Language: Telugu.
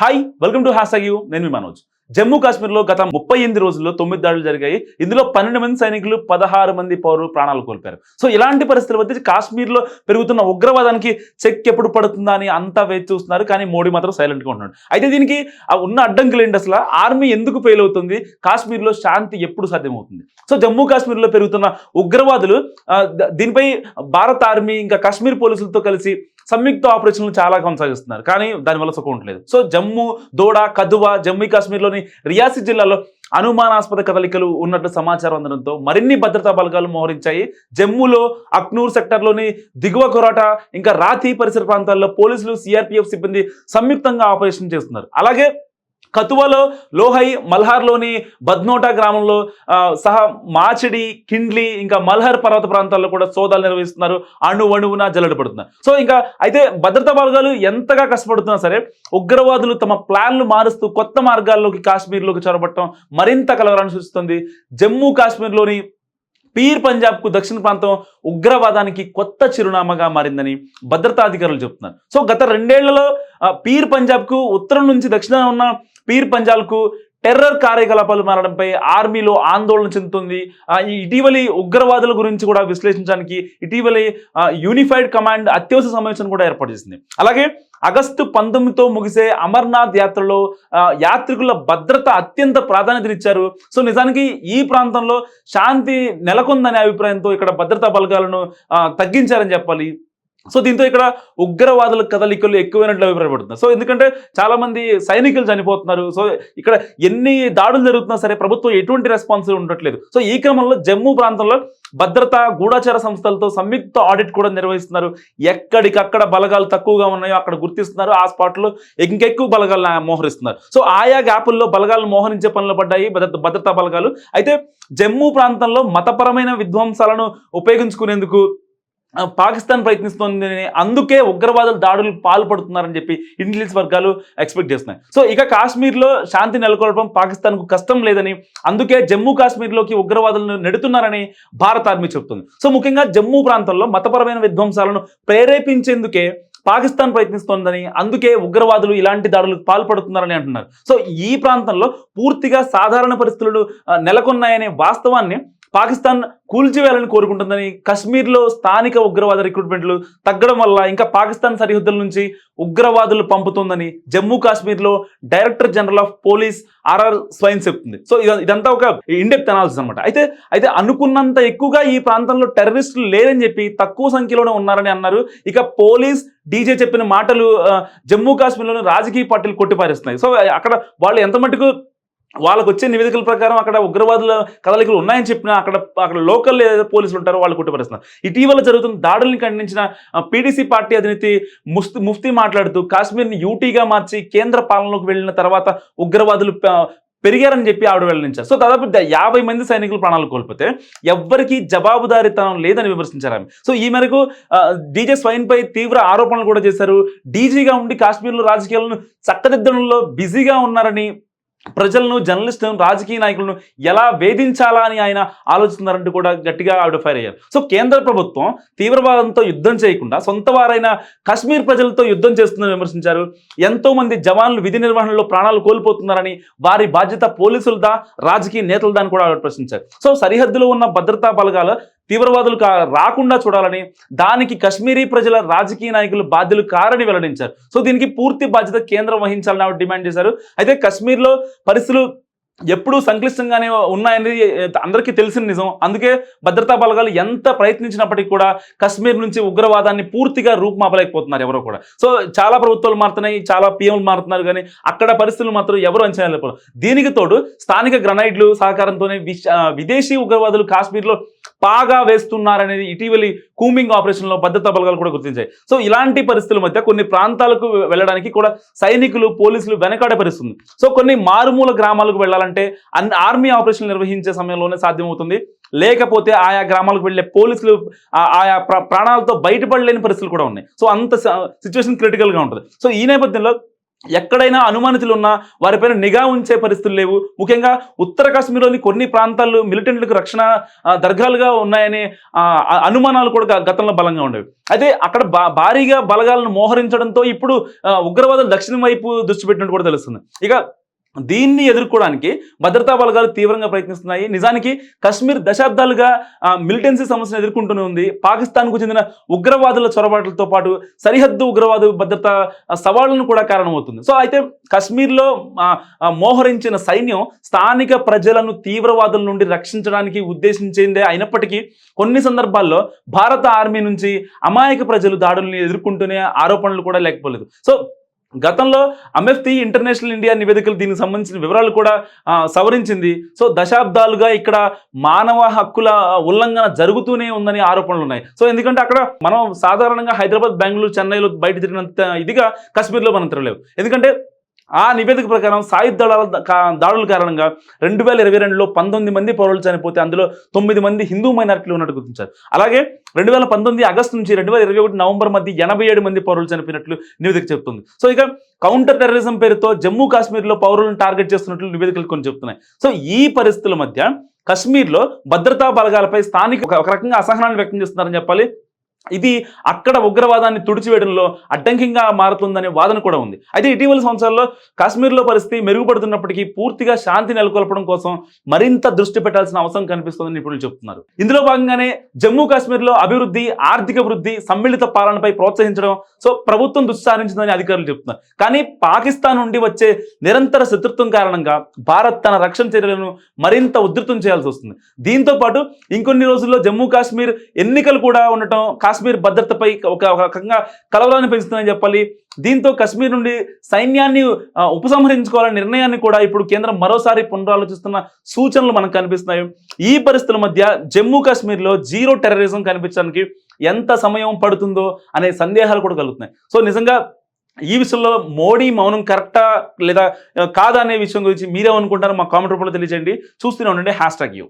Hi welcome to hash U నేను మీ మనోజ్. జమ్మూ కాశ్మీర్లో గత ముప్పై ఎనిమిది రోజుల్లో తొమ్మిది దాడులు జరిగాయి. ఇందులో పన్నెండు మంది సైనికులు పదహారు మంది పౌరులు ప్రాణాలు కోల్పోయారు. సో ఇలాంటి పరిస్థితుల మధ్య కాశ్మీర్లో పెరుగుతున్న ఉగ్రవాదానికి చెక్ ఎప్పుడు పడుతుందా అని అంతా వేచి చూస్తున్నారు. కానీ మోడీ మాత్రం సైలెంట్గా ఉంటున్నాడు. అయితే దీనికి ఆ ఉన్న అడ్డంకులు ఏంటి అసలు? ఆర్మీ ఎందుకు ఫెయిల్ అవుతుంది? కాశ్మీర్లో శాంతి ఎప్పుడు సాధ్యమవుతుంది? సో జమ్మూ కాశ్మీర్లో పెరుగుతున్న ఉగ్రవాదులు దీనిపై భారత ఆర్మీ ఇంకా కాశ్మీర్ పోలీసులతో కలిసి సంయుక్త ఆపరేషన్లు చాలా కొనసాగిస్తున్నారు. కానీ దానివల్ల సుఖం ఉండలేదు సో జమ్మూ దోడ కదువా జమ్మూ కాశ్మీర్లోని రియాసి జిల్లాలో అనుమానాస్పద కదలికలు ఉన్నట్టు సమాచారం అందడంతో మరిన్ని భద్రతా బలగాలు మోహరించాయి. జమ్మూలో అక్నూర్ సెక్టర్లోని దిగువ కొరాట ఇంకా రాతి పరిసర ప్రాంతాల్లో పోలీసులు సిఆర్పిఎఫ్ సిబ్బంది సంయుక్తంగా ఆపరేషన్ చేస్తున్నారు. అలాగే కతువలో లోహై మల్హార్లోని బద్నోటా గ్రామంలో సహా మాచిడి కిండ్లి ఇంకా మల్హర్ పర్వత ప్రాంతాల్లో కూడా సోదాలు నిర్వహిస్తున్నారు. అణు అణువున జల్లెడ పడుతున్నారు సో ఇంకా అయితే భద్రతా బలగాలు ఎంతగా కష్టపడుతున్నా సరే ఉగ్రవాదులు తమ ప్లాన్లు మారుస్తూ కొత్త మార్గాల్లోకి కాశ్మీర్లోకి చొరబట్టడం మరింత కలవరాన్ని సూచిస్తుంది. జమ్మూ కాశ్మీర్లోని పీర్ పంజాబ్కు దక్షిణ ప్రాంతం ఉగ్రవాదానికి కొత్త చిరునామాగా మారిందని భద్రతా అధికారులు సో గత రెండేళ్ళలో పీర్ పంజాబ్కు ఉత్తరం నుంచి దక్షిణాన ఉన్న పీర్ పంజాల్కు టెర్రర్ కార్యకలాపాలు మారడంపై ఆర్మీలో ఆందోళన చెందుతుంది. ఇటీవలి ఉగ్రవాదుల గురించి కూడా విశ్లేషించడానికి ఇటీవలి యూనిఫైడ్ కమాండ్ అత్యవసర సమావేశం కూడా ఏర్పాటు చేసింది. అలాగే ఆగస్టు పంతొమ్మిదితో ముగిసే అమర్నాథ్ యాత్రలో యాత్రికుల భద్రత అత్యంత ప్రాధాన్యతనిచ్చారు సో నిజానికి ఈ ప్రాంతంలో శాంతి నెలకొందనే అభిప్రాయంతో ఇక్కడ భద్రతా బలగాలను తగ్గించారని చెప్పాలి. సో దీంతో ఇక్కడ ఉగ్రవాదుల కదలికలు ఎక్కువైనట్లు అభిప్రాయపడుతుంది సో ఎందుకంటే చాలా మంది సైనికులు చనిపోతున్నారు. సో ఇక్కడ ఎన్ని దాడులు జరుగుతున్నా సరే ప్రభుత్వం ఎటువంటి రెస్పాన్స్ ఉండట్లేదు. సో ఈ క్రమంలో జమ్మూ ప్రాంతంలో భద్రతా గూఢాచార సంస్థలతో సంయుక్త ఆడిట్ కూడా నిర్వహిస్తున్నారు. ఎక్కడికక్కడ బలగాలు తక్కువగా ఉన్నాయో అక్కడ గుర్తిస్తున్నారు. ఆ స్పాట్లో ఇంకెక్కువ బలగాలను మోహరిస్తున్నారు. సో ఆయా గ్యాపుల్లో బలగాలను మోహరించే పనులు పడ్డాయి. భద్రత భద్రతా బలగాలు. అయితే జమ్మూ ప్రాంతంలో మతపరమైన విధ్వంసాలను ఉపయోగించుకునేందుకు పాకిస్తాన్ ప్రయత్నిస్తోంది అందుకే ఉగ్రవాదులు దాడులు పాల్పడుతున్నారని చెప్పి ఇంటెలిజెన్స్ వర్గాలు ఎక్స్పెక్ట్ చేస్తున్నాయి. సో ఇక కాశ్మీర్లో శాంతి నెలకొల్పడం పాకిస్తాన్కు కష్టం లేదని అందుకే జమ్మూ కాశ్మీర్లోకి ఉగ్రవాదులను నెడుతున్నారని భారత ఆర్మీ చెబుతుంది. సో ముఖ్యంగా జమ్మూ ప్రాంతంలో మతపరమైన విధ్వంసాలను ప్రేరేపించేందుకే పాకిస్తాన్ ప్రయత్నిస్తోందని అందుకే ఉగ్రవాదులు ఇలాంటి దాడులకు పాల్పడుతున్నారని అంటున్నారు. సో ఈ ప్రాంతంలో పూర్తిగా సాధారణ పరిస్థితులు నెలకొన్నాయనే వాస్తవాన్ని పాకిస్తాన్ కూల్చివేయాలని కోరుకుంటుందని కశ్మీర్లో స్థానిక ఉగ్రవాద రిక్రూట్మెంట్లు తగ్గడం వల్ల ఇంకా పాకిస్తాన్ సరిహద్దుల నుంచి ఉగ్రవాదులు పంపుతుందని జమ్మూ కాశ్మీర్లో director general of police RR Swain చెప్తుంది. సో ఇదంతా ఒక ఇండెప్త్ అనాలిసిస్ అనమాట అయితే అయితే అనుకున్నంత ఎక్కువగా ఈ ప్రాంతంలో టెర్రరిస్టులు లేరని చెప్పి తక్కువ సంఖ్యలోనే ఉన్నారని అన్నారు. ఇక పోలీస్ డీజే చెప్పిన మాటలు జమ్మూ కాశ్మీర్లోని రాజకీయ పార్టీలు కొట్టిపారేస్తున్నాయి. సో అక్కడ వాళ్ళు ఎంత మటుకు వాళ్ళకు వచ్చే నివేదికల ప్రకారం అక్కడ ఉగ్రవాదుల కదలికలు ఉన్నాయని చెప్పినా అక్కడ అక్కడ లోకల్ పోలీసులు ఉంటారో వాళ్ళు కొట్టిపరుస్తున్నారు ఇటీవల జరుగుతున్న దాడుల్ని ఖండించిన పీడీసీ పార్టీ అధినేతి ముఫ్తీ ముఫ్తీ మాట్లాడుతూ కాశ్మీర్ని యూటీగా మార్చి కేంద్ర పాలనలోకి వెళ్ళిన తర్వాత ఉగ్రవాదులు పెరిగారని చెప్పి ఆవిడ వెల్లడించారు. సో దాదాపు యాభై మంది సైనికులు ప్రాణాలు కోల్పోతే ఎవ్వరికీ జవాబుదారితనం లేదని విమర్శించారు ఆమె. సో ఈ మేరకు డీజే స్వైన్పై తీవ్ర ఆరోపణలు కూడా చేశారు. డీజీగా ఉండి కాశ్మీర్లో రాజకీయాలను చక్కదిద్దడంలో బిజీగా ఉన్నారని ప్రజలను జర్నలిస్టులను రాజకీయ నాయకులను ఎలా వేధించాలా అని ఆయన ఆలోచిస్తున్నారంటూ కూడా గట్టిగా ఆవిడ ఫైర్ అయ్యారు. సో కేంద్ర ప్రభుత్వం తీవ్రవాదంతో యుద్ధం చేయకుండా సొంత వారైన కాశ్మీర్ ప్రజలతో యుద్ధం చేస్తుందని విమర్శించారు. ఎంతో మంది జవాన్లు విధి నిర్వహణలో ప్రాణాలు కోల్పోతున్నారని వారి బాధ్యత పోలీసులదా రాజకీయ నేతలదా అని కూడా ఆవిడ ప్రశ్నించారు. సో సరిహద్దులో ఉన్న భద్రతా బలగాలు తీవ్రవాదులు కా రాకుండా చూడాలని దానికి కశ్మీరీ ప్రజల రాజకీయ నాయకులు బాధ్యులు కారని వెల్లడించారు. సో దీనికి పూర్తి బాధ్యత కేంద్రం వహించాలని ఆవిడ డిమాండ్ చేశారు. అయితే కశ్మీర్లో పరిస్థితులు ఎప్పుడూ సంక్లిష్టంగానే ఉన్నాయనేది అందరికీ తెలిసిన నిజం. అందుకే భద్రతా బలగాలు ఎంత ప్రయత్నించినప్పటికీ కూడా కశ్మీర్ నుంచి ఉగ్రవాదాన్ని పూర్తిగా రూపుమాపలేకపోతున్నారు ఎవరో కూడా. సో చాలా ప్రభుత్వాలు మారుతున్నాయి చాలా పిఎంలు మారుతున్నారు కానీ అక్కడ పరిస్థితులు మాత్రం ఎవరు అంచనా లేకపోవడం దీనికి తోడు స్థానిక గ్రనైడ్లు సహకారంతోనే విదేశీ ఉగ్రవాదులు కాశ్మీర్లో పాగా వేస్తున్నారనేది ఇటీవలి కూమింగ్ ఆపరేషన్లో భద్రతా బలగాలు కూడా గుర్తించాయి. సో ఇలాంటి పరిస్థితుల మధ్య కొన్ని ప్రాంతాలకు వెళ్ళడానికి కూడా సైనికులు పోలీసులు వెనకాడే పరిస్థితుంది సో కొన్ని మారుమూల గ్రామాలకు వెళ్ళాలి వెళ్ళాలంటే అన్ని ఆర్మీ ఆపరేషన్ నిర్వహించే సమయంలోనే సాధ్యమవుతుంది. లేకపోతే ఆయా గ్రామాలకు వెళ్ళే పోలీసులు ఆయా ప్రాణాలతో బయటపడలేని పరిస్థితులు కూడా ఉన్నాయి. సో అంత సిచ్యువేషన్ క్రిటికల్గా ఉంటుంది. సో ఈ నేపథ్యంలో ఎక్కడైనా అనుమానితులు ఉన్నా వారిపైన నిఘా ఉంచే పరిస్థితులు లేవు. ముఖ్యంగా ఉత్తర కాశ్మీర్లోని కొన్ని ప్రాంతాలు మిలిటెంట్లకు రక్షణ దర్గాలుగా ఉన్నాయనే అనుమానాలు కూడా గతంలో బలంగా ఉండేవి. అయితే అక్కడ భారీగా బలగాలను మోహరించడంతో ఇప్పుడు ఉగ్రవాదులు దక్షిణం వైపు దృష్టి పెట్టినట్టు కూడా తెలుస్తుంది. ఇక దీన్ని ఎదుర్కోవడానికి భద్రతా బలగాలు తీవ్రంగా ప్రయత్నిస్తున్నాయి. నిజానికి కశ్మీర్ దశాబ్దాలుగా మిలిటెన్సీ సమస్యను ఎదుర్కొంటూనే ఉంది. పాకిస్తాన్కు చెందిన ఉగ్రవాదుల చొరబాట్లతో పాటు సరిహద్దు ఉగ్రవాద భద్రతా సవాళ్ళను కూడా కారణమవుతుంది. సో అయితే కశ్మీర్లో మోహరించిన సైన్యం స్థానిక ప్రజలను తీవ్రవాదుల నుండి రక్షించడానికి ఉద్దేశించిందే అయినప్పటికీ కొన్ని సందర్భాల్లో భారత ఆర్మీ నుంచి అమాయక ప్రజలు దాడుల్ని ఎదుర్కొంటూనే ఆరోపణలు కూడా లేకపోలేదు. సో గతంలో అమెఫ్తి ఇంటర్నేషనల్ ఇండియా నివేదికలు దీనికి సంబంధించిన వివరాలు కూడా సవరించింది. సో దశాబ్దాలుగా ఇక్కడ మానవ హక్కుల ఉల్లంఘన జరుగుతూనే ఉందని ఆరోపణలు ఉన్నాయి. సో ఎందుకంటే అక్కడ మనం సాధారణంగా హైదరాబాద్ బెంగళూరు చెన్నైలో బయట తిరిగినంత ఇదిగా కశ్మీర్లో మనం తిరగలేవు ఎందుకంటే ఆ నివేదిక ప్రకారం సాయుధ దళాల దాడుల కారణంగా రెండు వేల ఇరవై రెండులో పంతొమ్మిది మంది పౌరులు చనిపోతే అందులో తొమ్మిది మంది హిందూ మైనారిటీలు ఉన్నట్టు గుర్తించారు. అలాగే రెండు వేల పంతొమ్మిది ఆగస్టు నుంచి రెండు వేల ఇరవై ఒకటి నవంబర్ మధ్య ఎనభై ఏడు మంది పౌరులు చనిపోయినట్లు నివేదిక చెప్తుంది సో ఇక కౌంటర్ టెర్రరిజం పేరుతో జమ్మూ కాశ్మీర్లో పౌరులను టార్గెట్ చేస్తున్నట్లు నివేదికలు కొన్ని చెప్తున్నాయి సో ఈ పరిస్థితుల మధ్య కశ్మీర్లో భద్రతా బలగాలపై స్థానిక ఒక రకంగా అసహనాన్ని వ్యక్తం చేస్తున్నారని చెప్పాలి. ఇది అక్కడ ఉగ్రవాదాన్ని తుడిచివేయడంలో అడ్డంకిగా మారుతుందనే వాదన కూడా ఉంది. అయితే ఇటీవల సంవత్సరాల్లో కాశ్మీర్లో పరిస్థితి మెరుగుపడుతున్నప్పటికీ పూర్తిగా శాంతి నెలకొల్పడం కోసం మరింత దృష్టి పెట్టాల్సిన అవసరం కనిపిస్తుందని నిపుణులు చెప్తున్నారు. ఇందులో భాగంగానే జమ్మూ కాశ్మీర్లో అభివృద్ధి ఆర్థిక వృద్ధి సమ్మిళిత పాలనపై ప్రోత్సహించడం సో ప్రభుత్వం దృష్టి సారించిందని అధికారులు చెప్తున్నారు. కానీ పాకిస్తాన్ నుండి వచ్చే నిరంతర శత్రుత్వం కారణంగా భారత్ తన రక్షణ చర్యలను మరింత ఉధృతం చేయాల్సి వస్తుంది. దీంతో పాటు ఇంకొన్ని రోజుల్లో జమ్మూ కాశ్మీర్ ఎన్నికలు కూడా ఉండటం కాశ్మీర్ భద్రతపై ఒక రకంగా కలవరాన్ని పెంచుతుందని చెప్పాలి. దీంతో కశ్మీర్ నుండి సైన్యాన్ని ఉపసంహరించుకోవాలనే నిర్ణయాన్ని కూడా ఇప్పుడు కేంద్రం మరోసారి పునరాలోచిస్తున్న సూచనలు మనకు కనిపిస్తున్నాయి. ఈ పరిస్థితుల మధ్య జమ్మూ కాశ్మీర్లో జీరో టెర్రరిజం కనిపించడానికి ఎంత సమయం పడుతుందో అనే సందేహాలు కూడా కలుగుతున్నాయి. సో నిజంగా ఈ విషయంలో మోడీ మౌనం కరెక్టా లేదా కాదా అనే విషయం గురించి మీరేమనుకుంటారో మా కామెంట్ రూపంలో తెలియజేయండి. చూస్తూనే ఉండండి. Hashtag U.